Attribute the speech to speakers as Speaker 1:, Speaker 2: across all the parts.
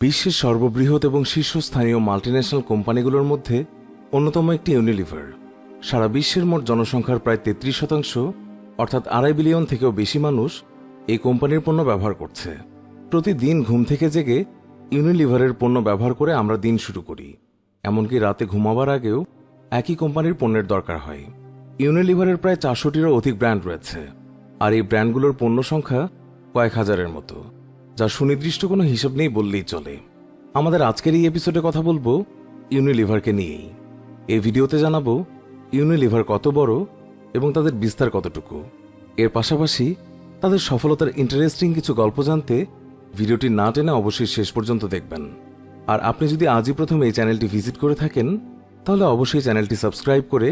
Speaker 1: বিশ্বের সর্ববৃহৎ এবং শীর্ষস্থানীয় মাল্টিন্যাশনাল কোম্পানিগুলোর মধ্যে অন্যতম একটি ইউনিলিভার সারা বিশ্বের মোট জনসংখ্যার প্রায় তেত্রিশ শতাংশ, অর্থাৎ আড়াই বিলিয়ন থেকেও বেশি মানুষ এই কোম্পানির পণ্য ব্যবহার করছে। প্রতিদিন ঘুম থেকে জেগে ইউনিলিভারের পণ্য ব্যবহার করে আমরা দিন শুরু করি। এমনকি রাতে ঘুমাবার আগেও একই কোম্পানির পণ্যের দরকার হয়। ইউনিলিভারের প্রায় চারশোটিরও অধিক ব্র্যান্ড রয়েছে। আর এই ব্র্যান্ডগুলোর পণ্য সংখ্যা কয়েক হাজারের মতো। যা সুনির্দিষ্ট কোনো হিসাব নেই বললেই চলে। আমাদের আজকের এই এপিসোডে কথা বলব ইউনিলিভারকে নিয়েই। এই ভিডিওতে জানাব ইউনিলিভার কত বড় এবং তাদের বিস্তার কতটুকু। এর পাশাপাশি তাদের সফলতার ইন্টারেস্টিং কিছু গল্প জানতে ভিডিওটি না টেনে অবশ্যই শেষ পর্যন্ত দেখবেন। আর আপনি যদি আজই প্রথম এই চ্যানেলটি ভিজিট করে থাকেন, তাহলে অবশ্যই চ্যানেলটি সাবস্ক্রাইব করে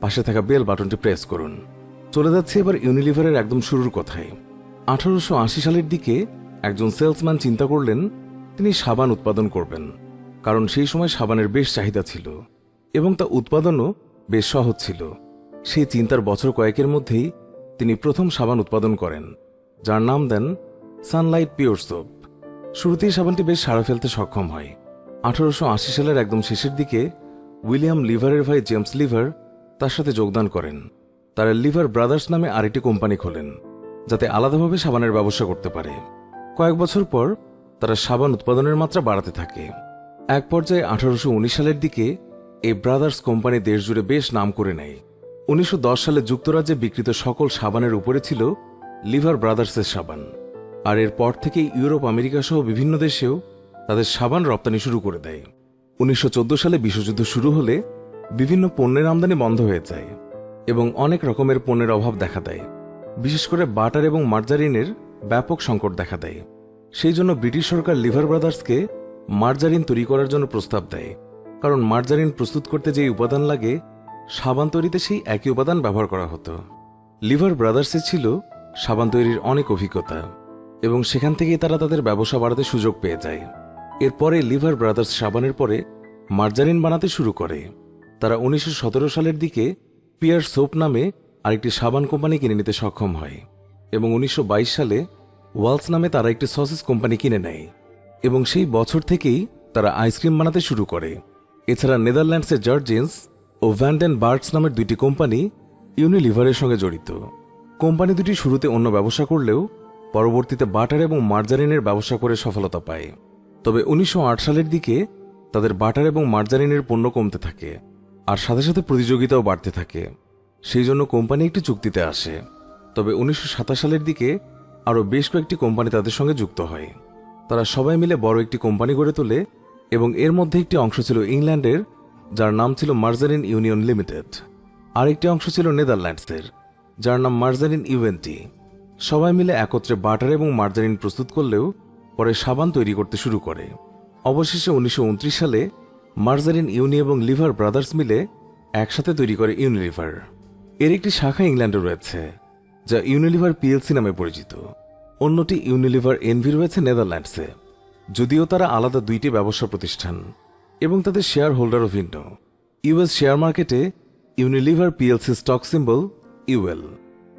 Speaker 1: পাশে থাকা বেল বাটনটি প্রেস করুন। চলে যাচ্ছে এবার ইউনিলিভারের একদম শুরুর কথায়। আঠারোশো আশি সালের দিকে একজন সেলসম্যান চিন্তা করলেন, তিনি সাবান উৎপাদন করবেন, কারণ সেই সময় সাবানের বেশ চাহিদা ছিল এবং তা উৎপাদনও বেশ সহজ ছিল। সেই চিন্তার বছর কয়েকের মধ্যেই তিনি প্রথম সাবান উৎপাদন করেন, যার নাম দেন সানলাইট পিওর সোপ। শুরুতেই সাবানটি বেশ সাড়া ফেলতে সক্ষম হয়। আঠারোশো আশি সালের একদম শেষের দিকে উইলিয়াম লিভারের ভাই জেমস লিভার তার সাথে যোগদান করেন। তারা লিভার ব্রাদার্স নামে আরেকটি কোম্পানি খোলেন, যাতে আলাদাভাবে সাবানের ব্যবসা করতে পারে। কয়েক বছর পর তারা সাবান উৎপাদনের মাত্রা বাড়াতে থাকে। এক পর্যায়ে আঠারোশো উনিশ সালের দিকে এই ব্রাদার্স কোম্পানি দেশজুড়ে বেশ নাম করে নেয়। উনিশশো দশ সালে যুক্তরাজ্যে বিক্রিত সকল সাবানের উপরে ছিল লিভার ব্রাদার্সের সাবান। আর এর পর থেকে ইউরোপ, আমেরিকা সহ বিভিন্ন দেশেও তাদের সাবান রপ্তানি শুরু করে দেয়। উনিশশো চোদ্দ সালে বিশ্বযুদ্ধ শুরু হলে বিভিন্ন পণ্যের আমদানি বন্ধ হয়ে যায় এবং অনেক রকমের পণ্যের অভাব দেখা দেয়। বিশেষ করে বাটার এবং মার্জারিনের ব্যাপক সংকট দেখা দেয়। সেই জন্য ব্রিটিশ সরকার লিভার ব্রাদার্সকে মার্জারিন তৈরি করার জন্য প্রস্তাব দেয়। কারণ মার্জারিন প্রস্তুত করতে যে উপাদান লাগে, সাবান তৈরিতে সেই একই উপাদান ব্যবহার করা হতো। লিভার ব্রাদার্সে ছিল সাবান তৈরির অনেক অভিজ্ঞতা এবং সেখান থেকেই তারা তাদের ব্যবসা বাড়াতে সুযোগ পেয়ে যায়। এরপরে লিভার ব্রাদার্স সাবানের পরে মার্জারিন বানাতে শুরু করে। তারা উনিশশো সতেরো সালের দিকে পিয়ার সোপ নামে আরেকটি সাবান কোম্পানি কিনে নিতে সক্ষম হয়। এবং উনিশশো বাইশ সালে ওয়ালস নামে তারা একটি সসেস কোম্পানি কিনে নেয় এবং সেই বছর থেকেই তারা আইসক্রিম বানাতে শুরু করে। এছাড়া নেদারল্যান্ডসের জার্জিন্স ও ভ্যান্ডেন বার্টস নামের দুইটি কোম্পানি ইউনিলিভারের সঙ্গে জড়িত। কোম্পানি দুটি শুরুতে অন্য ব্যবসা করলেও পরবর্তীতে বাটার এবং মার্জারিনের ব্যবসা করে সফলতা পায়। তবে উনিশশো আট সালের দিকে তাদের বাটার এবং মার্জারিনের পণ্য কমতে থাকে, আর সাথে সাথে প্রতিযোগিতাও বাড়তে থাকে। সেই জন্য কোম্পানি একটি চুক্তিতে আসে। তবে উনিশশো সাতাশ সালের দিকে আরও বেশ কয়েকটি কোম্পানি তাদের সঙ্গে যুক্ত হয়। তারা সবাই মিলে বড় একটি কোম্পানি গড়ে তোলে এবং এর মধ্যে একটি অংশ ছিল ইংল্যান্ডের, যার নাম ছিল মার্জারিন ইউনিয়ন লিমিটেড। আরেকটি অংশ ছিল নেদারল্যান্ডসের, যার নাম মার্জারিন ইউএনটি সবাই মিলে একত্রে বাটার এবং মার্জারিন প্রস্তুত করলেও পরে সাবান তৈরি করতে শুরু করে। অবশেষে উনিশশো উনত্রিশ সালে মার্জারিন ইউনি এবং লিভার ব্রাদার্স মিলে একসাথে তৈরি করে ইউনিলিভার। এর একটি শাখা ইংল্যান্ডে রয়েছে। যা ইউনিলিভার পিএলসি নামে পরিচিত। অন্যটি ইউনিলিভার এনভি রয়েছে নেদারল্যান্ডসে যদিও তারা আলাদা দুইটি ব্যবসা প্রতিষ্ঠান এবং তাদের শেয়ার হোল্ডারও ভিন্ন। ইউএস শেয়ার মার্কেটে Unilever PLC stock symbol UL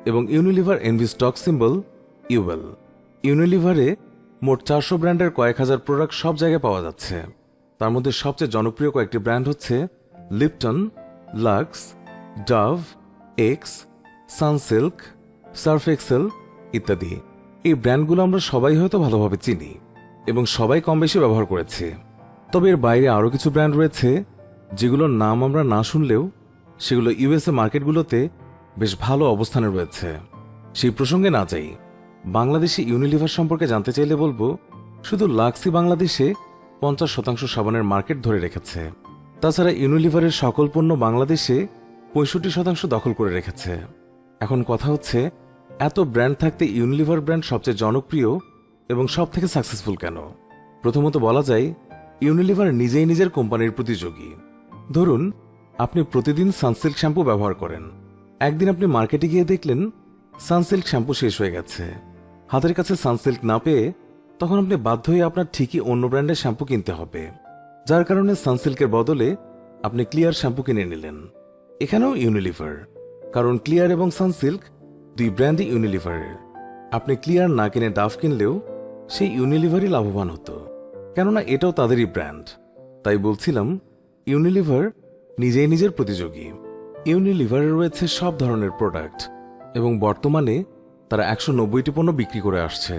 Speaker 1: এবং Unilever NV stock symbol UL ইউনিলিভারে মোট চারশো ব্র্যান্ডের কয়েক হাজার প্রোডাক্ট সব জায়গায় পাওয়া যাচ্ছে। তার মধ্যে সবচেয়ে জনপ্রিয় কয়েকটি ব্র্যান্ড হচ্ছে Lipton Lux Dove Axe Sunsilk Surf Excel ইত্যাদি। এই ব্র্যান্ডগুলো আমরা সবাই হয়তো ভালোভাবে চিনি এবং সবাই কম বেশি ব্যবহার করেছি। তবে এর বাইরে আরও কিছু ব্র্যান্ড রয়েছে যেগুলোর নাম আমরা না শুনলেও সেগুলো ইউএসএ মার্কেটগুলোতে বেশ ভালো অবস্থানে রয়েছে। সেই প্রসঙ্গে না যাই, বাংলাদেশি ইউনিলিভার সম্পর্কে জানতে চাইলে বলব, শুধু লাক্সি বাংলাদেশে পঞ্চাশ শতাংশ সাবানের মার্কেট ধরে রেখেছে। তাছাড়া ইউনিলিভারের সকল পণ্য বাংলাদেশে পঁয়ষট্টি শতাংশ দখল করে রেখেছে। এখন কথা হচ্ছে এত ব্র্যান্ড থাকতে ইউনিলিভার ব্র্যান্ড সবচেয়ে জনপ্রিয় এবং সব থেকে সাকসেসফুল কেন? প্রথমত বলা যায়, ইউনিলিভার নিজেই নিজের কোম্পানির প্রতিযোগী। ধরুন, আপনি প্রতিদিন সানসিল্ক শ্যাম্পু ব্যবহার করেন। একদিন আপনি মার্কেটে গিয়ে দেখলেন, সানসিল্ক শ্যাম্পু শেষ হয়ে গেছে। হাতের কাছে সানসিল্ক না পেয়ে তখন আপনি বাধ্য হয়ে আপনার ঠিকই অন্য ব্র্যান্ডের শ্যাম্পু কিনতে হবে। যার কারণে সানসিল্কের বদলে আপনি ক্লিয়ার শ্যাম্পু কিনে নিলেন। এখানেও ইউনিলিভার। কারণ ক্লিয়ার এবং সানসিল্ক দুই ব্র্যান্ডই ইউনিলিভারের আপনি ক্লিয়ার না কিনে ডাফ কিনলেও সেই ইউনিলিভারই লাভবান হতো। কেননা এটাও তাদেরই ব্র্যান্ড তাই বলছিলাম ইউনিলিভার নিজেই নিজের প্রতিযোগী। ইউনিলিভারে রয়েছে সব ধরনের প্রোডাক্ট এবং বর্তমানে তারা একশো নব্বইটি পণ্য বিক্রি করে আসছে।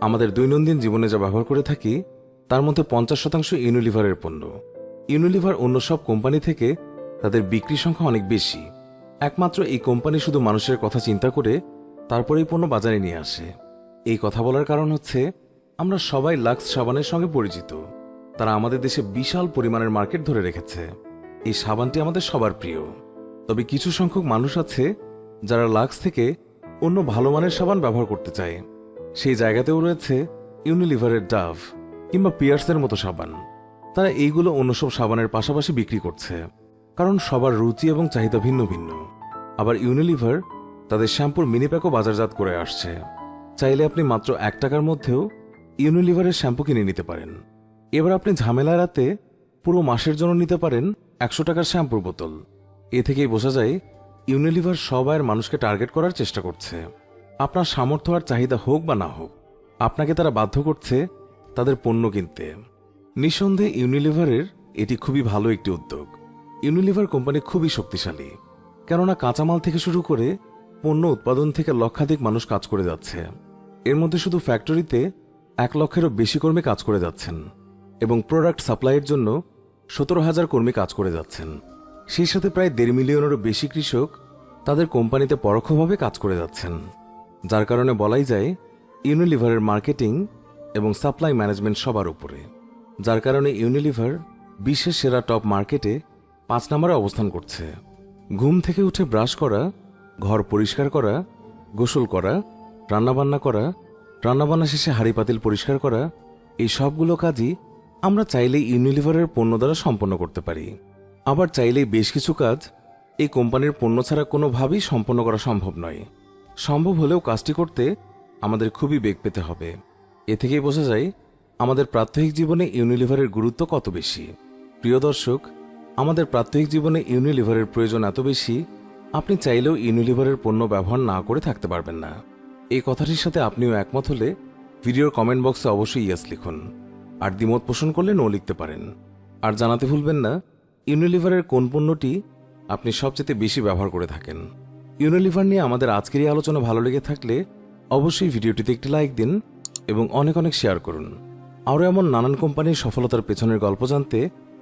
Speaker 1: আমাদের দৈনন্দিন জীবনে যা ব্যবহার করে থাকি, তার মধ্যে পঞ্চাশ শতাংশ ইউনিলিভারের পণ্য। ইউনিলিভার অন্য সব কোম্পানি থেকে তাদের বিক্রি সংখ্যা অনেক বেশি। একমাত্র এই কোম্পানি শুধু মানুষের কথা চিন্তা করে তারপরেই পণ্য বাজারে নিয়ে আসে। এই কথা বলার কারণ হচ্ছে, আমরা সবাই লাক্স সাবানের সঙ্গে পরিচিত। তারা আমাদের দেশে বিশাল পরিমাণের মার্কেট ধরে রেখেছে। এই সাবানটি আমাদের সবার প্রিয়। তবে কিছু সংখ্যক মানুষ আছে, যারা লাক্স থেকে অন্য ভালো মানের সাবান ব্যবহার করতে চায়। সেই জায়গাতেও রয়েছে ইউনিলিভারের ডাভ কিংবা পিয়ার্সের মতো সাবান। তারা এইগুলো অন্য সব সাবানের পাশাপাশি বিক্রি করছে। কারণ সবার রুচি এবং চাহিদা ভিন্ন ভিন্ন। আবার ইউনিলিভার তাদের শ্যাম্পুর মিনি প্যাকও বাজারজাত করে আসছে। চাইলে আপনি মাত্র এক টাকার মধ্যেও ইউনিলিভারের শ্যাম্পু কিনে নিতে পারেন। এবার আপনি ঝামেলা এড়াতে পুরো মাসের জন্য নিতে পারেন একশো টাকার শ্যাম্পুর বোতল। এ থেকেই বোঝা যায় ইউনিলিভার সব আয়ের মানুষকে টার্গেট করার চেষ্টা করছে। আপনার সামর্থ্য আর চাহিদা হোক বা না হোক, আপনাকে তারা বাধ্য করছে তাদের পণ্য কিনতে। নিঃসন্দেহে ইউনিলিভারের এটি খুবই ভালো একটি উদ্যোগ। ইউনিলিভার কোম্পানি খুবই শক্তিশালী, কেননা কাঁচামাল থেকে শুরু করে পণ্য উৎপাদন থেকে লক্ষাধিক মানুষ কাজ করে যাচ্ছে। এর মধ্যে শুধু ফ্যাক্টরিতে এক লক্ষেরও বেশি কর্মী কাজ করে যাচ্ছেন এবং প্রোডাক্ট সাপ্লাইয়ের জন্য সতেরো হাজার কর্মী কাজ করে যাচ্ছেন। সেই সাথে প্রায় দেড় মিলিয়নেরও বেশি কৃষক তাদের কোম্পানিতে পরোক্ষভাবে কাজ করে যাচ্ছেন, যার কারণে বলাই যায় ইউনিলিভারের মার্কেটিং এবং সাপ্লাই ম্যানেজমেন্ট সবার উপরে, যার কারণে ইউনিলিভার বিশ্বের সেরা টপ মার্কেটে পাঁচ নম্বরে অবস্থান করছে। ঘুম থেকে উঠে ব্রাশ করা, ঘর পরিষ্কার করা, গোসল করা, রান্নাবান্না করা, রান্নাবান্না শেষে হাঁড়ি পাতিল পরিষ্কার করা, এই সবগুলো কাজই আমরা চাইলেই ইউনিলিভারের পণ্য দ্বারা সম্পন্ন করতে পারি। আবার চাইলেই বেশ কিছু কাজ এই কোম্পানির পণ্য ছাড়া কোনোভাবেই সম্পন্ন করা সম্ভব নয়। সম্ভব হলেও কাজটি করতে আমাদের খুবই বেগ পেতে হবে। এ থেকেই বোঝা যায়, আমাদের প্রাত্যহিক জীবনে ইউনিলিভারের গুরুত্ব কত বেশি। প্রিয় দর্শক আমাদের প্রাত্যহিক জীবনে ইউনিলিভারের প্রয়োজন এত বেশি, আপনি চাইলেও ইউনিলিভারের পণ্য ব্যবহার না করে থাকতে পারবেন না। এই কথাটির সাথে আপনিও একমত হলে ভিডিওর কমেন্ট বক্সে অবশ্যই ইয়েস লিখুন। আর দ্বিমত পোষণ করলে নো লিখতে পারেন। আর জানাতে ভুলবেন না, ইউনিলিভারের কোন পণ্যটি আপনি সবচেয়ে বেশি ব্যবহার করে থাকেন। ইউনিলিভার নিয়ে আমাদের আজকের এই আলোচনা ভালো লেগে থাকলে অবশ্যই ভিডিওটিতে একটি লাইক দিন এবং অনেক অনেক শেয়ার করুন। আরও এমন নানান কোম্পানির সফলতার পেছনের গল্প জানতে